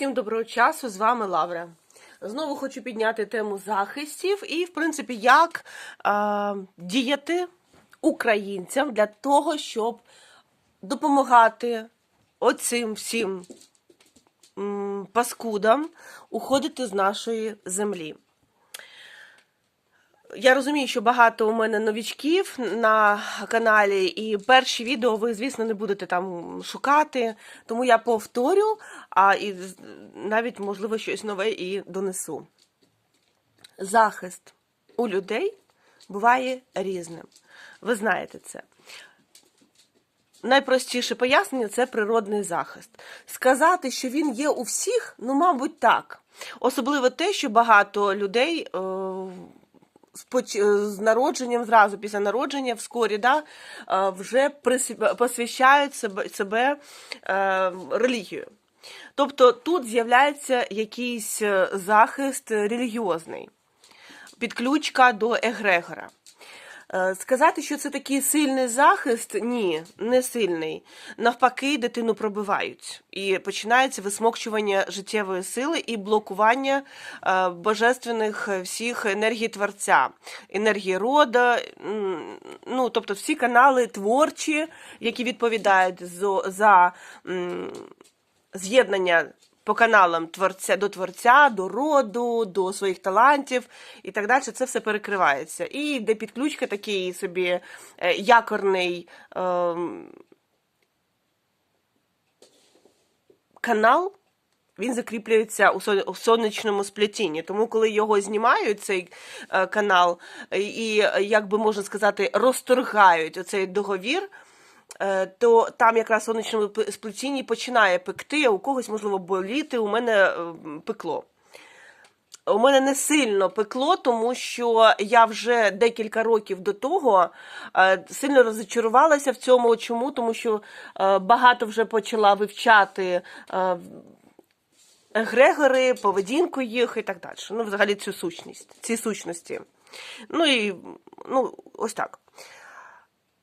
Всім доброго часу, з вами Лавра. Знову хочу підняти тему захистів і, в принципі, як е, діяти українцям для того, щоб допомагати оцим всім м, паскудам уходити з нашої землі. Я розумію, що багато у мене новічків на каналі, і перші відео ви, звісно, не будете там шукати, тому я повторю, а і навіть, можливо, щось нове і донесу. Захист у людей буває різним. Ви знаєте це. Найпростіше пояснення це природний захист. Сказати, що він є у всіх, ну, мабуть, так. Особливо те, що багато людей е, е, з народженням, зразу після народження, вскорі, да, е, вже посвящають себе, себе е, релігію. Тобто тут з'являється якийсь захист релігіозний, підключка до егрегора. Е, Сказати, що це такий сильний захист, ні, не сильний. Навпаки, дитину пробивають. І починається висмокчування життєвої сили і блокування е, божественних всіх енергій творця, енергії рода, ну, тобто всі канали творчі, які відповідають за з'єднання по каналам творця до творця, до роду, до своїх талантів і так далі. Це все перекривається. І йде підключка такий собі е, якорний ем, канал. Він закріплюється у сон- сонячному сплетінні. Тому, коли його знімають, цей е, канал, і, е, як би можна сказати, розторгають оцей договір, е, то там якраз сонячному сплетінні починає пекти, а у когось, можливо, боліти, у мене е, пекло. У мене не сильно пекло, тому що я вже декілька років до того е, сильно розчарувалася в цьому. Чому? Тому що е, багато вже почала вивчати е, егрегори, поведінку їх і так далі. Ну, взагалі цю сущність, ці сущності. Ну і ну, ось так.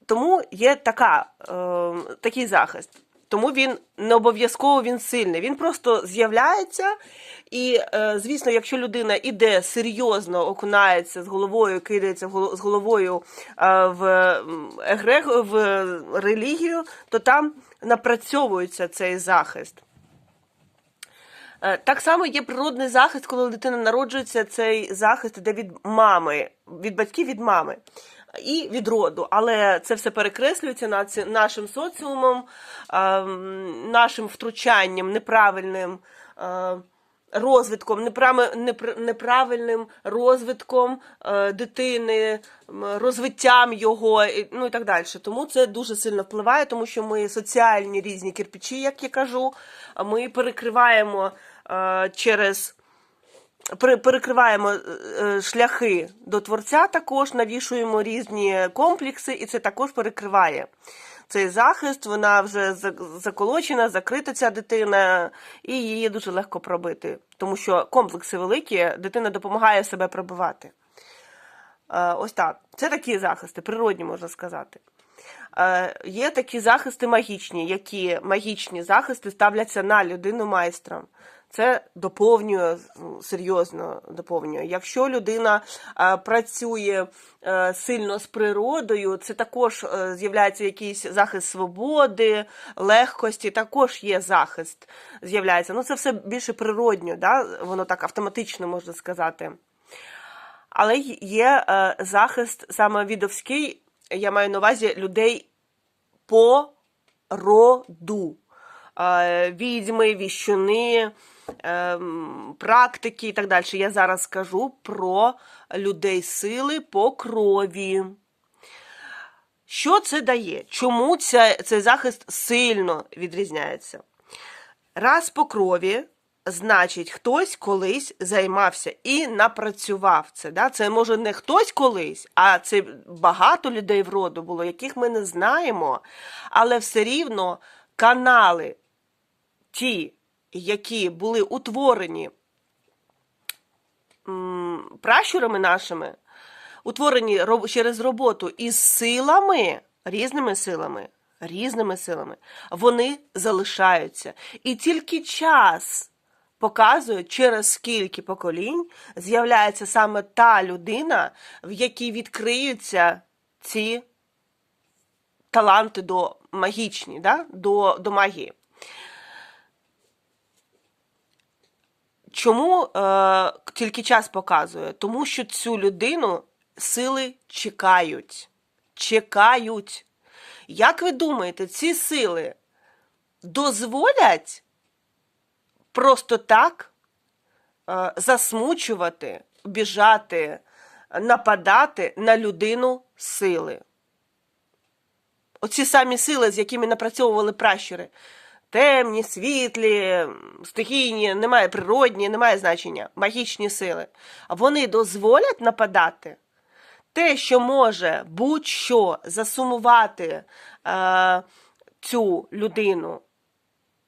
Тому є така, е, такий захист. Тому він не обов'язково він сильний. Він просто з'являється. І, е, звісно, якщо людина іде серйозно, окунається з головою, кидається з головою е, в егрег, в релігію, то там напрацьовується цей захист. Е, Так само є природний захист, коли дитина народжується, цей захист йде від мами, від батьків від мами і від роду. Але це все перекреслюється нашим соціумом, е, нашим втручанням, неправильним. е, Розвитком, неправи- неправильним розвитком е, дитини, розвиттям його, ну і так далі. Тому це дуже сильно впливає, тому що ми соціальні різні кирпичі, як я кажу, ми перекриваємо е, через перекриваємо е, е, шляхи до творця, також навішуємо різні комплекси, і це також перекриває. Цей захист, вона вже заколочена, закрита ця дитина, і її дуже легко пробити, тому що комплекси великі, дитина допомагає себе пробивати. Е, Ось так. Це такі захисти, природні, можна сказати. Є такі захисти магічні, які магічні захисти ставляться на людину майстром. Це доповнює ну, серйозно доповнює. Якщо людина е, працює е, сильно з природою, це також е, з'являється якийсь захист свободи, легкості, також є захист. З'являється. Ну це все більше природньо, да? воно так автоматично можна сказати. Але є захист саме відовський, я маю на увазі людей по роду. Відьми, віщуни, практики і так далі. Я зараз скажу про людей сили по крові. Що це дає? Чому ця, цей захист сильно відрізняється? Раз по крові, значить, хтось колись займався і напрацював це. Да? Це може не хтось колись, а це багато людей в роду було, яких ми не знаємо, але все рівно канали, ті, які були утворені пращурами нашими, утворені через роботу із силами, різними силами, різними силами, вони залишаються. І тільки час показує, через скільки поколінь з'являється саме та людина, в якій відкриються ці таланти до магічні, да? до, до магії. Чому е, тільки час показує? Тому що цю людину сили чекають. Чекають. Як ви думаєте, ці сили дозволять просто так е, засмучувати, біжати, нападати на людину сили? Оці самі сили, з якими напрацьовували пращури. Темні, світлі, стихійні, немає природні, немає значення, магічні сили. А вони дозволять нападати? Те, що може будь-що засумувати е, цю людину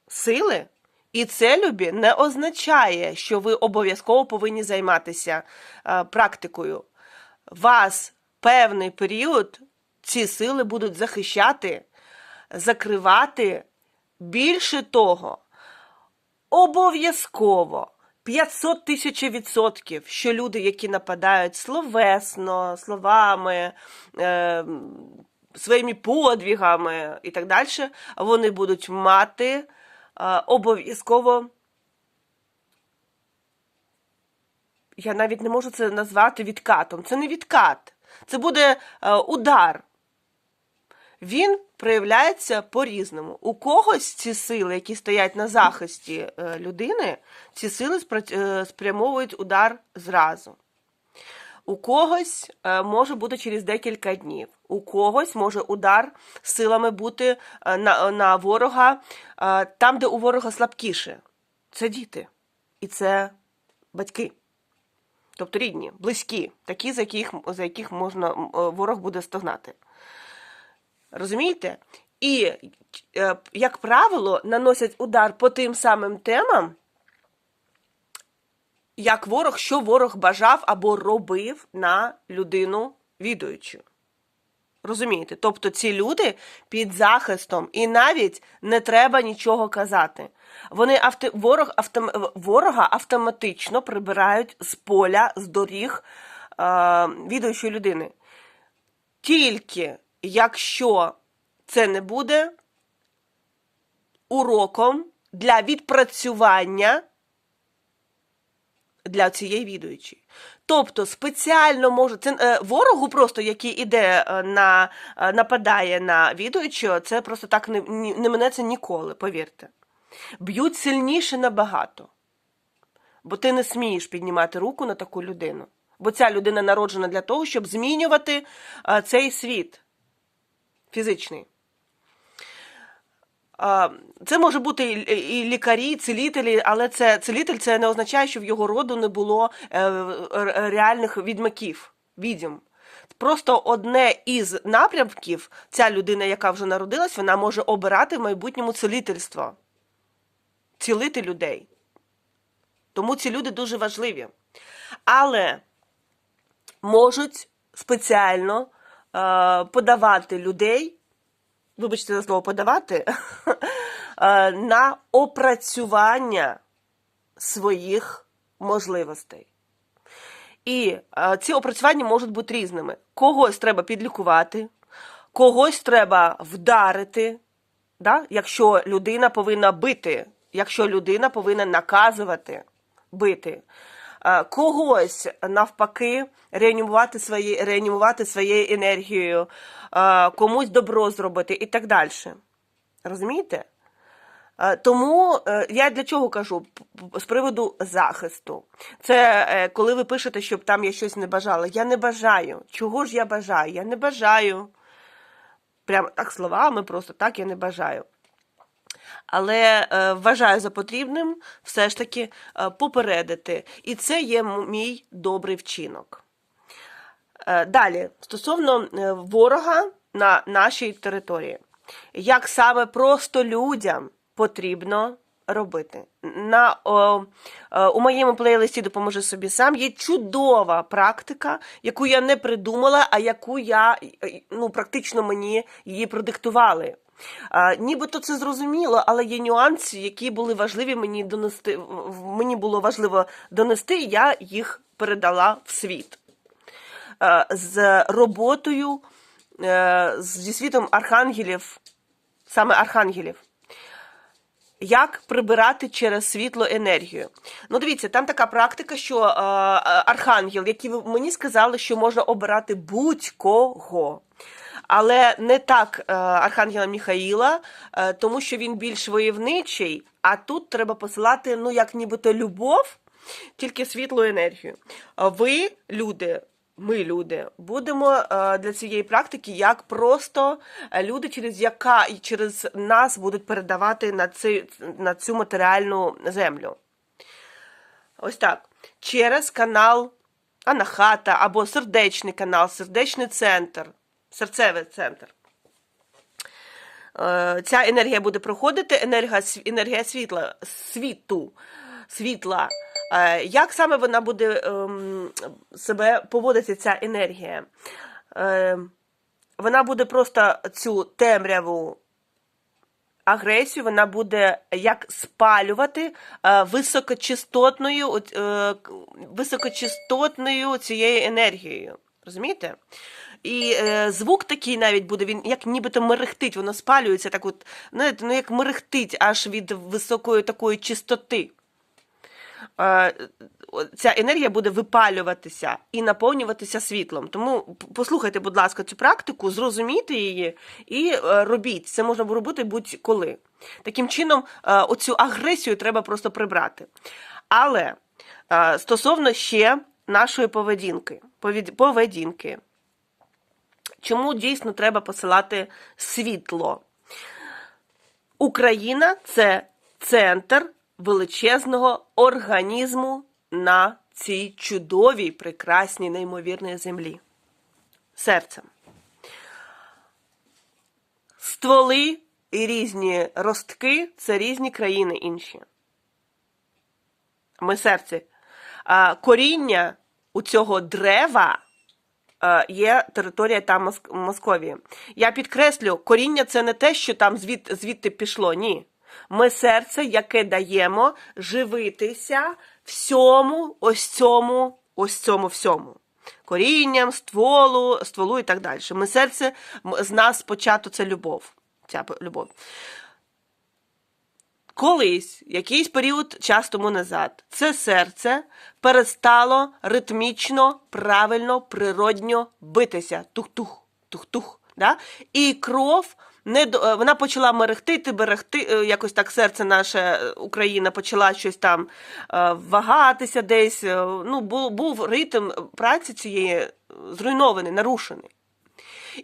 сили, і це любі не означає, що ви обов'язково повинні займатися е, практикою. Вас певний період ці сили будуть захищати, закривати. Більше того, обов'язково 500 тисяч відсотків, що люди, які нападають словесно, словами, е, своїми подвігами і так далі, вони будуть мати е, обов'язково. Я навіть не можу це назвати відкатом. Це не відкат, це буде е, удар. Він проявляється по-різному. У когось ці сили, які стоять на захисті е, людини, ці сили е, спрямовують удар зразу. У когось е, може бути через декілька днів. У когось може удар силами бути на, на ворога там, де у ворога слабкіше. Це діти. І це батьки. Тобто рідні, близькі, такі, за яких, за яких можна, ворог буде стогнати. Розумієте? І, е, як правило, наносять удар по тим самим темам, як ворог, що ворог бажав або робив на людину відуючу. Розумієте? Тобто ці люди під захистом, і навіть не треба нічого казати. Вони авто, ворог, автом, ворога автоматично прибирають з поля, з доріг е, відуючої людини. Тільки якщо це не буде уроком для відпрацювання для цієї відуючої. Тобто спеціально може це е, ворогу, просто який іде е, на е, нападає на відуючого, це просто так не, не минеться ніколи, повірте. Б'ють сильніше набагато. Бо ти не смієш піднімати руку на таку людину. Бо ця людина народжена для того, щоб змінювати цей світ фізичний. Це може бути і лікарі, і цілителі, але це цілитель це не означає, що в його роду не було е, реальних відьмаків, відьм. Просто одне із напрямків, ця людина, яка вже народилась, вона може обирати в майбутньому цілительство, цілити людей. Тому ці люди дуже важливі. Але можуть спеціально подавати людей вибачте за слово подавати, е, на опрацювання своїх можливостей. І е, ці опрацювання можуть бути різними. Когось треба підлікувати, когось треба вдарити, да? якщо людина повинна бити, якщо людина повинна наказувати, бити. Е, Когось навпаки реанімувати, свої, реанімувати своєю енергією, е, комусь добро зробити і так далі. Розумієте? Е, Тому я для чого кажу з приводу захисту. Це коли ви пишете, щоб там я щось не бажала. Я не бажаю. Чого ж я бажаю? Я не бажаю. Прямо так словами, просто так я не бажаю. Але е, вважаю за потрібним все ж таки е, попередити. І це є мій добрий вчинок. Е, Далі, стосовно ворога на нашій території, як саме просто людям потрібно робити. На, о, е, у моєму плейлисті допоможи собі сам є чудова практика, яку я не придумала, а яку я ну, практично мені її продиктували. А, нібито це зрозуміло, але є нюанси, які були важливі мені донести. Мені було важливо донести, я їх передала в світ. Е, з роботою, е, зі світом архангелів, саме архангелів. Як прибирати через світло енергію? Ну, дивіться, там така практика, що е, е, архангел, який мені сказали, що можна обирати будь-кого. Але не так е, архангела Міхаїла, е, тому що він більш войовничий, а тут треба посилати, ну, як нібито любов, тільки світлу енергію. Ви, люди, ми, люди, будемо е, для цієї практики як просто люди, через яка і через нас будуть передавати на, цю, на цю матеріальну землю. Ось так. Через канал Анахата або сердечний канал, сердечний центр, серцевий центр. Е, Ця енергія буде проходити, енергія, енергія світла, світу, світла. Е, Як саме вона буде ем, себе поводити, ця енергія? Е, Вона буде просто цю темряву агресію, вона буде як спалювати високочастотною, високочастотною цією енергією. Розумієте? І е, звук такий навіть буде, він як нібито мерехтить, воно спалюється так от, знаєте, ну як мерехтить аж від високої такої чистоти. Е, Ця енергія буде випалюватися і наповнюватися світлом. Тому послухайте, будь ласка, цю практику, зрозумійте її і е, робіть. Це можна робити будь-коли. Таким чином, е, оцю агресію треба просто прибрати. Але е, стосовно ще нашої поведінки, поведінки. Чому дійсно треба посилати світло? Україна це центр величезного організму на цій чудовій, прекрасній, неймовірній землі. Серцем. Стволи і різні ростки це різні країни інші. Ми серце. Коріння у цього дерева є територія там Моск- Московії. Я підкреслю, коріння це не те, що там звід, звідти пішло. Ні. Ми серце, яке даємо живитися всьому, ось цьому, ось цьому всьому. Корінням, стволу, стволу і так далі. Ми серце, з нас спочатку це любов. Ця любов. Колись, якийсь період час тому назад, це серце перестало ритмічно, правильно, природньо битися. Тух-тух, тух-тух. Да? І кров не е, вона почала мерехтити, берегти, е, якось так серце наше е, Україна почала щось там вагатися десь. Ну, був, був ритм праці цієї зруйнований, нарушений.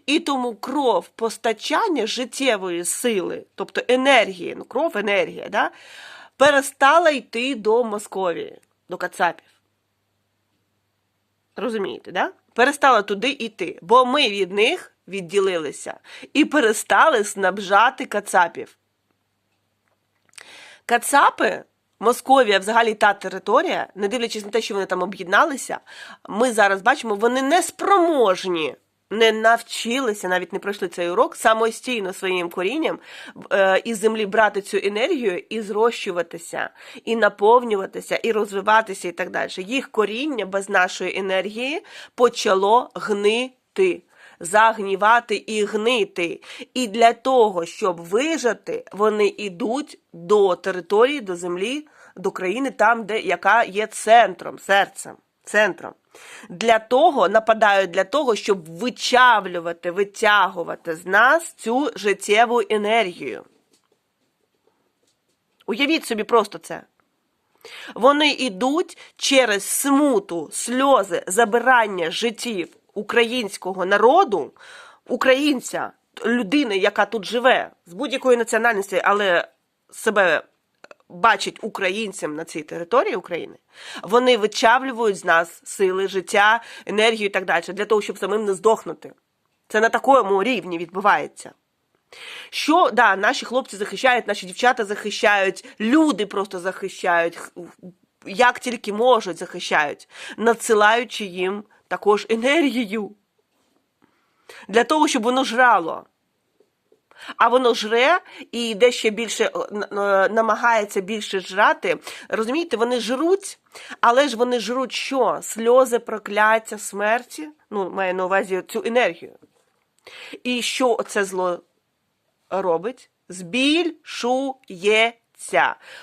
І тому кров постачання життєвої сили, тобто енергії, ну кров енергія, да, перестала йти до Московії, до Кацапів. Розумієте, да? Перестала туди йти, бо ми від них відділилися і перестали снабжати Кацапів. Кацапи, Московія, взагалі та територія, не дивлячись на те, що вони там об'єдналися, ми зараз бачимо, вони не спроможні, не навчилися, навіть не пройшли цей урок, самостійно своїм корінням е, із землі брати цю енергію і зрощуватися, і наповнюватися, і розвиватися, і так далі. Їх коріння без нашої енергії почало гнити загнівати і гнити. І для того, щоб вижити, вони йдуть до території, до землі, до країни, там, де яка є центром, серцем, центром. Для того нападають для того, щоб вичавлювати, витягувати з нас цю життєву енергію. Уявіть собі просто це. Вони йдуть через смуту, сльози, забирання життів українського народу, українця, людини, яка тут живе, з будь-якої національності, але себе бачить українцем на цій території України, вони вичавлюють з нас сили, життя, енергію і так далі, для того, щоб самим не здохнути. Це на такому рівні відбувається. Що да, наші хлопці захищають, наші дівчата захищають, люди просто захищають, як тільки можуть, захищають, надсилаючи їм також енергію для того, щоб воно жрало. А воно жре і йде ще більше намагається більше жрати. Розумієте, вони жруть, але ж вони жруть що? Сльози, прокляття, смерті. Ну, маю на увазі цю енергію. І що це зло робить? Збільшується.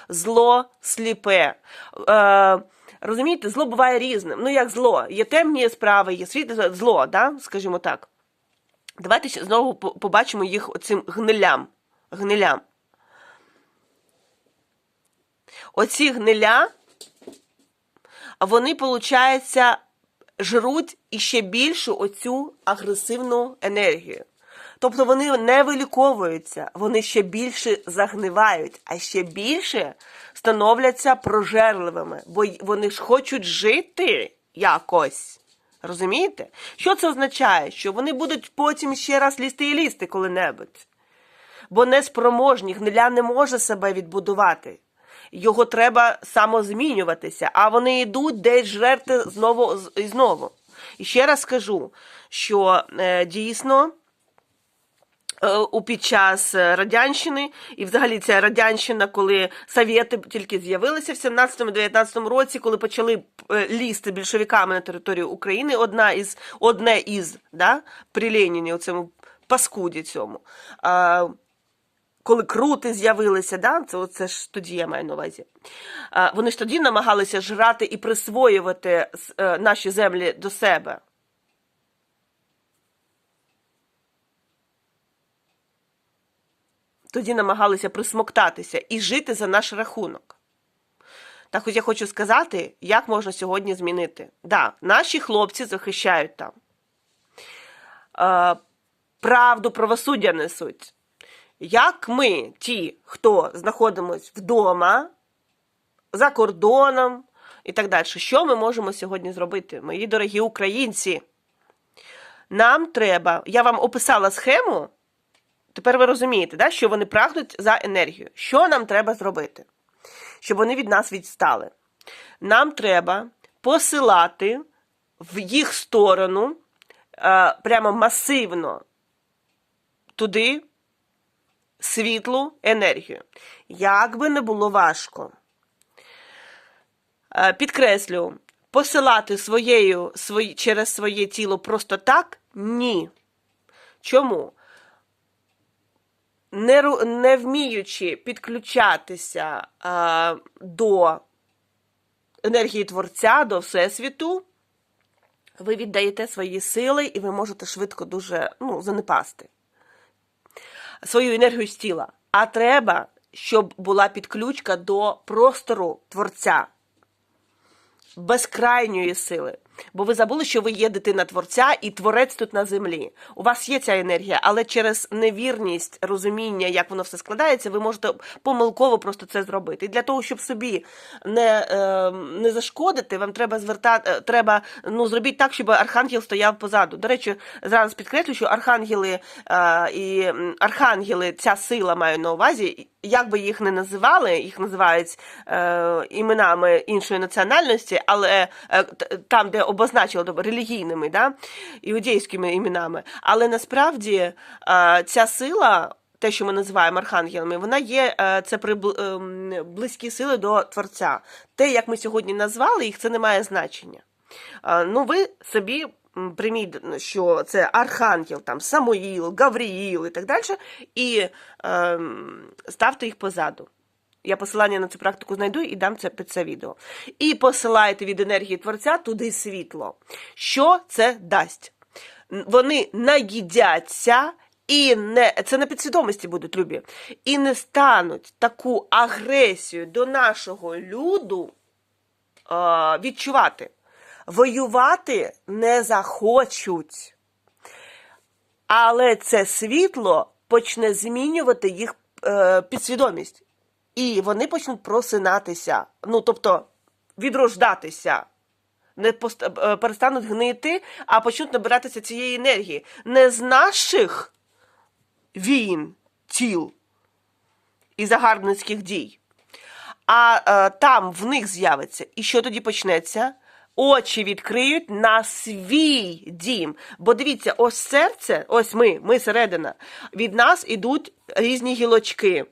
Зло сліпе. Е, розумієте, зло буває різним. Ну, як зло? Є темні справи, є світле зло, да? скажімо так. Давайте знову побачимо їх цим гнилям. гнилям. Оці гниля, вони, виходить, жруть іще більшу оцю агресивну енергію. Тобто вони не виліковуються, вони ще більше загнивають, а ще більше становляться прожерливими, бо вони ж хочуть жити якось. Розумієте? Що це означає? Що вони будуть потім ще раз лізти і лізти коли-небудь. Бо неспроможні, гниля не може себе відбудувати. Його треба самозмінюватися, а вони йдуть десь жерти знову і знову. І ще раз скажу, що е, дійсно у під час е, радянщини, і взагалі ця радянщина, коли совєти тільки з'явилися в 17-19 році, коли почали е, лізти більшовиками на територію України, одна із одне із да, при Леніні, у цьому паскуді цьому. А, коли крути з'явилися, да, це, це ж тоді я маю на увазі. Вони ж тоді намагалися жрати і присвоювати е, наші землі до себе. Тоді намагалися присмоктатися і жити за наш рахунок. Так ось я хочу сказати, як можна сьогодні змінити. Да, наші хлопці захищають там. Е, правду, правосуддя несуть. Як ми, ті, хто знаходимось вдома, за кордоном і так далі, що ми можемо сьогодні зробити, мої дорогі українці? Нам треба, я вам описала схему, Тепер ви розумієте, да, що вони прагнуть за енергію. Що нам треба зробити, щоб вони від нас відстали? Нам треба посилати в їх сторону е, прямо масивно туди світлу енергію. Як би не було важко. Е, Підкреслю, посилати своєю, свої, через своє тіло просто так ні. Чому? Не, не вміючи підключатися а, до енергії Творця, до Всесвіту, ви віддаєте свої сили і ви можете швидко дуже ну, занепасти свою енергію з тіла. А треба, щоб була підключка до простору Творця, безкрайньої сили. Бо ви забули, що ви є дитина творця і творець тут на землі. У вас є ця енергія, але через невірність розуміння, як воно все складається, ви можете помилково просто це зробити. І для того, щоб собі не, е, не зашкодити, вам треба звертати, е, треба ну зробіть так, щоб архангел стояв позаду. До речі, зараз підкреслю, що архангели е, і архангели, ця сила маю на увазі. Як би їх не називали, їх називають е, іменами іншої національності, але е, там, де обозначили тобто, релігійними, да, іудейськими іменами. Але насправді е, ця сила, те, що ми називаємо архангелами, вона є е, це ем, близькі сили до Творця. Те, як ми сьогодні назвали їх, це не має значення. Е, Ну, ви собі прийміть, що це Архангел, там, Самуїл, Гавріїл і так далі, і ем, ставте їх позаду. Я посилання на цю практику знайду і дам це під це відео. І посилайте від енергії Творця туди світло. Що це дасть? Вони наїдяться і не це на підсвідомості будуть любі, і не стануть таку агресію до нашого люду е, відчувати. Воювати не захочуть. Але це світло почне змінювати їх е, підсвідомість. І вони почнуть просинатися. Ну, тобто, відрождатися. Не пост- е, перестануть гнити, а почнуть набиратися цієї енергії. Не з наших війн, тіл і загарбницьких дій, а е, там в них з'явиться. І що тоді почнеться? очі відкриють на свій дім. Бо дивіться, ось серце, ось ми, ми середина. Від нас ідуть різні гілочки.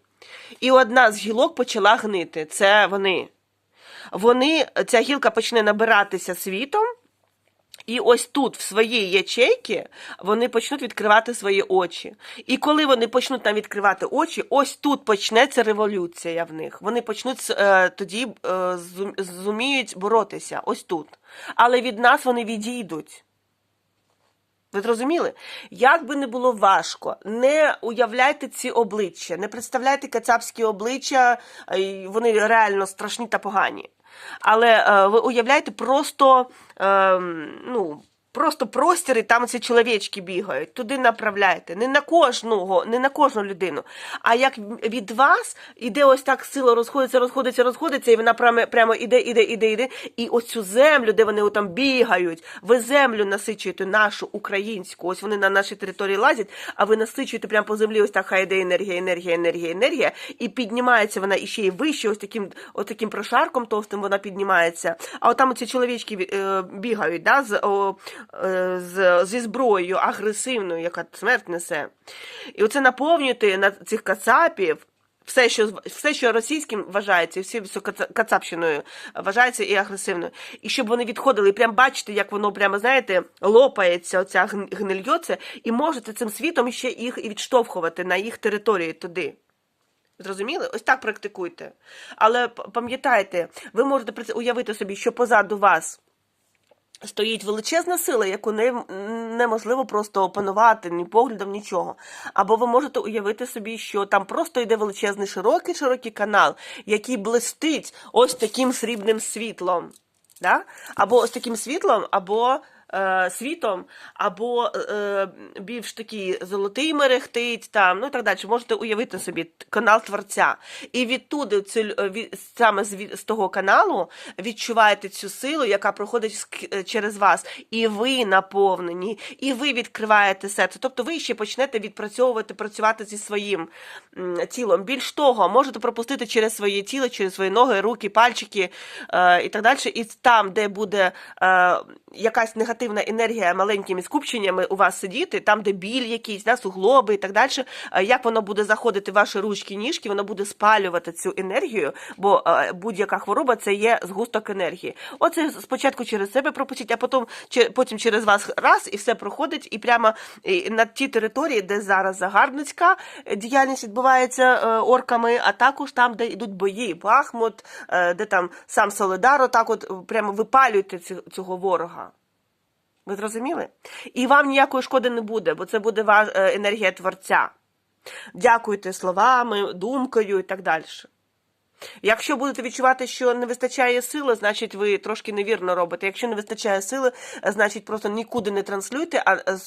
І одна з гілок почала гнити. Це вони. Вони, ця гілка почне набиратися світом. І ось тут, в своїй ячейці, вони почнуть відкривати свої очі. І коли вони почнуть там відкривати очі, ось тут почнеться революція в них. Вони почнуть е, тоді е, зуміють боротися. Ось тут. Але від нас вони відійдуть. Ви зрозуміли? Як би не було важко, не уявляйте ці обличчя, не представляйте кацапські обличчя, е, вони реально страшні та погані. Але е, ви уявляєте просто, е, ну, просто простір, і там ці чоловічки бігають. Туди направляйте. Не на кожного, не на кожну людину. А як від вас іде ось так сила розходиться, розходиться, розходиться, і вона прямо, прямо іде, іде, іде, іде. І ось цю землю, де вони там бігають, ви землю насичуєте нашу українську. Ось вони на нашій території лазять, а ви насичуєте прямо по землі, ось так хай йде енергія, енергія, енергія, енергія. І піднімається вона іще і вище, ось таким, ось таким прошарком товстим вона піднімається. А от там оці чоловічки е, бігають, да, з, з, зі зброєю агресивною, яка смерть несе. І оце наповнюєте на цих кацапів. Все, що все, що російським вважається, всі кацапщиною вважається і агресивною. І щоб вони відходили, і прям бачите, як воно прямо, знаєте, лопається, оця гн- і можете цим світом ще їх і відштовхувати на їх території туди. Зрозуміли? Ось так практикуйте. Але пам'ятайте, ви можете уявити собі, що позаду вас стоїть величезна сила, яку не, неможливо просто опанувати ні поглядом, нічого. Або ви можете уявити собі, що там просто йде величезний широкий широкий канал, який блистить ось таким срібним світлом. Да? Або ось таким світлом, або е, світом, або е, більш такий золотий мерехтить, там, ну і так далі. Можете уявити собі канал Творця. І відтуди, е, саме з, того каналу, відчуваєте цю силу, яка проходить е, через вас. І ви наповнені, і ви відкриваєте серце. Тобто ви ще почнете відпрацьовувати, працювати зі своїм тілом. Більш того, можете пропустити через своє тіло, через свої ноги, руки, пальчики е, і так далі. І там, де буде е, якась негативна енергія маленькими скупченнями у вас сидіти, там, де біль якийсь, да, суглоби і так далі, е, як воно буде заходити в ваші ручки, ніжки, воно буде спалювати цю енергію, бо е, будь-яка хвороба це є згусток енергії. Оце спочатку через себе пропустіть, а потім, потім через вас раз і все проходить, і прямо на ті території, де зараз загарбницька е, діяльність відбувається орками, а також там, де йдуть бої, Бахмут, де там сам Солидар, отак от прямо випалюєте цього ворога. Ви зрозуміли? І вам ніякої шкоди не буде, бо це буде е, енергія творця. Дякуйте словами, думкою і так далі. Якщо будете відчувати, що не вистачає сили, значить ви трошки невірно робите. Якщо не вистачає сили, значить просто нікуди не транслюйте, а е,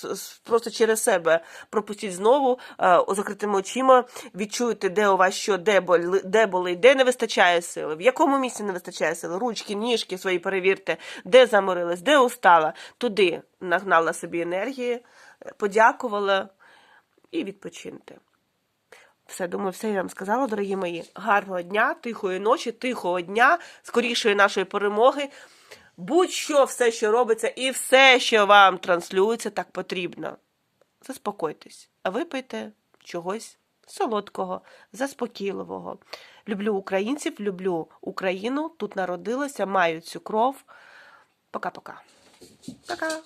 просто через себе пропустіть знову е, о, закритими очима, відчуйте, де у вас що, де боли, де болить, де не вистачає сили, в якому місці не вистачає сили. Ручки, ніжки свої перевірте, де заморилась, де устала, туди нагнала собі енергії, е, подякувала і відпочиньте. Все, думаю, все я вам сказала, дорогі мої. Гарного дня, тихої ночі, тихого дня, скорішої нашої перемоги. Будь-що, все, що робиться, і все, що вам транслюється, так потрібно. Заспокойтесь, а випийте чогось солодкого, заспокійливого. Люблю українців, люблю Україну. Тут народилася, маю цю кров. Пока-пока. Пока.